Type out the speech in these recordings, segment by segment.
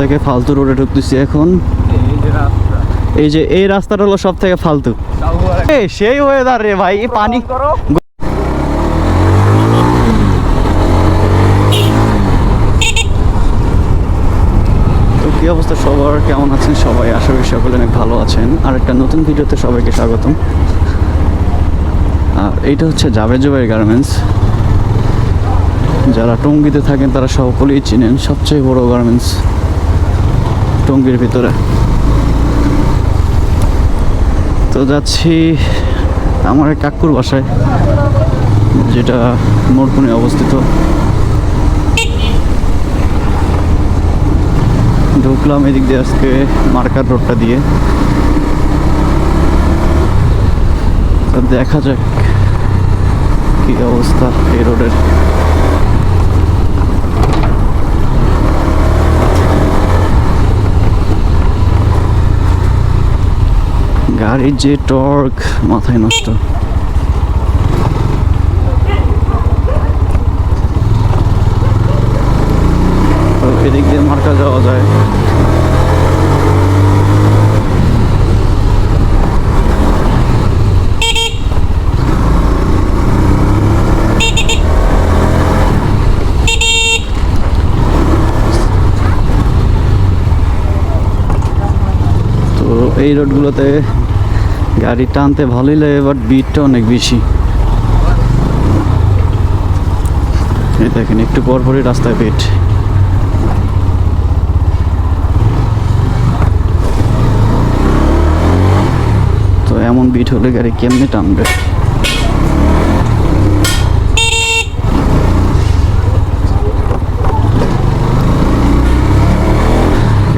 থেকে ফালতু রোডে ঢুকতেছি এখন। এই যে এই রাস্তাটা হলো সব থেকে ফালতু সেই ওয়েদার রে ভাই পানি। কি অবস্থা সবার? কেমন আছেন সবাই? আশা করি সকলে অনেক ভালো আছেন। আর একটা নতুন ভিডিওতে সবাইকে স্বাগতম। আর এইটা হচ্ছে জাভেদ জুবাই গার্মেন্টস যারা টঙ্গিতে থাকেন, তারা সকলেই চিনেন সবচেয়ে বড় গার্মেন্টস টঙ্গির ভিতরে। তো যাচ্ছি আমার এক কাকুর বাসায়, যেটা মোরকুনে অবস্থিত। ঢুকলাম এদিক দিয়ে আজকে মার্কার রোডটা দিয়ে। দেখা যাক কি অবস্থা এই রোডের। গাড়ির যে টর্ক মাথায় নষ্ট। এদিক দিয়ে মার্কা যাওয়া যায়। এই রোডগুলোতে গাড়ি টানতে ভালোই লাগে বাট বিটটা অনেক বেশি। দেখেন, একটু পর পরই রাস্তায় বিট তো এমন বিট হলে গাড়ি কেমনে টানবে?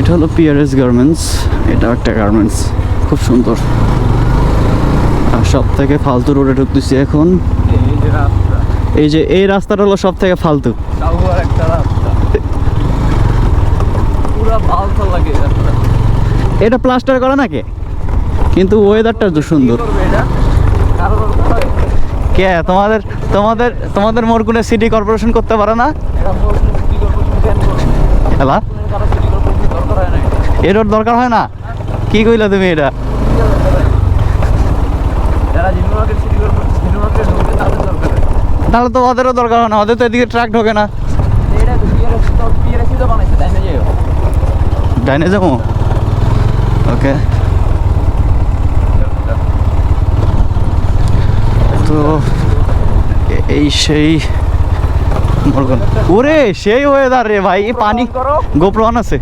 এটা হলো পিআরএস গার্মেন্টস এটা একটা গার্মেন্টস খুব সুন্দর। সব থেকে ফালতু রোডে ঢুকতেছি এখন। এই যে এই রাস্তাটা হলো সব থেকে ফালতু এটা প্লাস্টার করা নাকি? কিন্তু ওয়েদারটা তো সুন্দর। কে তোমাদের তোমাদের তোমাদের মোরগুনে সিটি কর্পোরেশন করতে পারে না? এলা? এটার দরকার হয় না? কি কইলা তুমি এটা? তাহলে তো ওদেরও দরকার হয় না ওদের তো এদিকে ট্রাক ঢোকে না। ডাইনে যাব? ওকে। তো এই সেই মরগন। ওরে সেই ওয়েদার রে ভাই পানি গোপ্র আছে।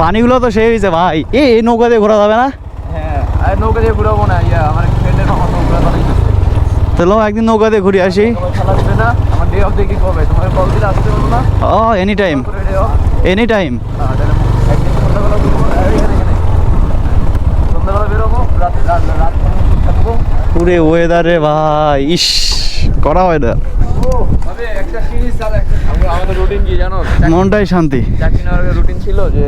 পানিগুলো তো সেই হয়েছে ভাই। এ এই নৌকা দিয়ে ঘোরা যাবে না? হ্যাঁ নৌকা দিয়ে ঘুরাবো না ইয়া আমার ফ্রেন্ডের আমার নৌকা বানাইছে তাহলে একদিন নৌকা দিয়ে ঘুরে আসি। ও এনি টাইম এনি টাইম পুরে ওয়েদার ভাই, ইস, করা ওয়েদার মনটাই শান্তি। রুটিন ছিল যে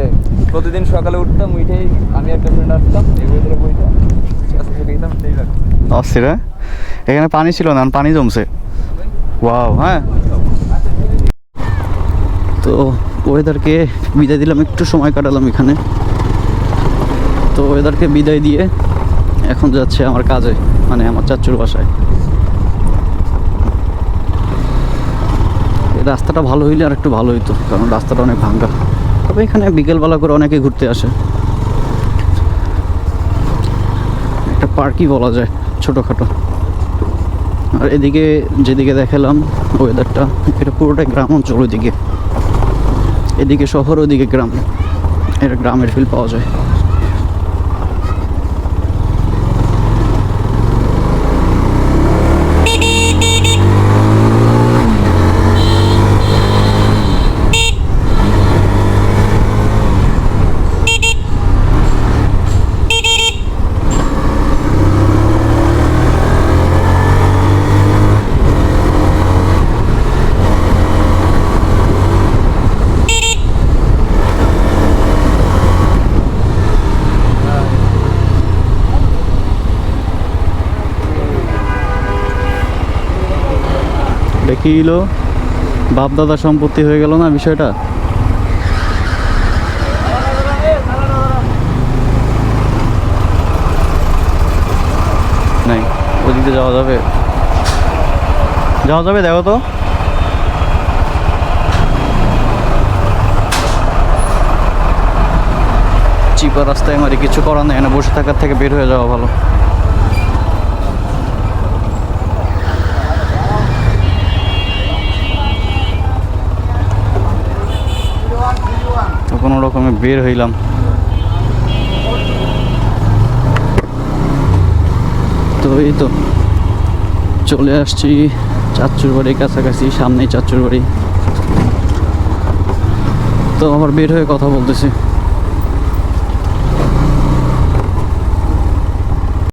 প্রতিদিন সকালে উঠতাম, উঠেই আমি একটা ফ্রেন্ড আসতাম, এই ওয়েদারে বইতাম হ্যাঁ? এখানে পানি ছিল না, পানি জমছে। ওয়াও হ্যাঁ? তো ওয়েদারকে বিদায় দিলাম, একটু সময় কাটালাম এখানে। তো ওয়েদারকে বিদায় দিয়ে এখন যাচ্ছে আমার কাজে মানে আমার চাচুর বাসায়। রাস্তাটা ভালো হইলে আর একটু ভালো হইতো, কারণ রাস্তাটা অনেক ভাঙ্গা। তবে এখানে বিকেলবেলা করে অনেকে ঘুরতে আসে একটা পার্কই বলা যায়, ছোটোখাটো। আর এদিকে যেদিকে দেখালাম ওয়েদারটা এটা পুরোটাই গ্রাম অঞ্চল ওইদিকে। এদিকে শহর, ওইদিকে গ্রাম। এটা গ্রামের ফিল পাওয়া যায়। কি হলো বাপদাদা সম্পত্তি হয়ে গেল না বিষয়টা? নাই, ওদিকে যাওয়া যাবে। যাওয়া যাবে, দেখো তো। চিপা রাস্তায় আমার কিছু করার নেই বসে থাকার থেকে বের হয়ে যাওয়া ভালো। কোনো রকমে বের হইলাম। তো এই তো চলে আসছি চাচুর বাড়ির কাছাকাছি, সামনেই চাচুর বাড়ি। তো আবার বের হয়ে কথা বলতেছি।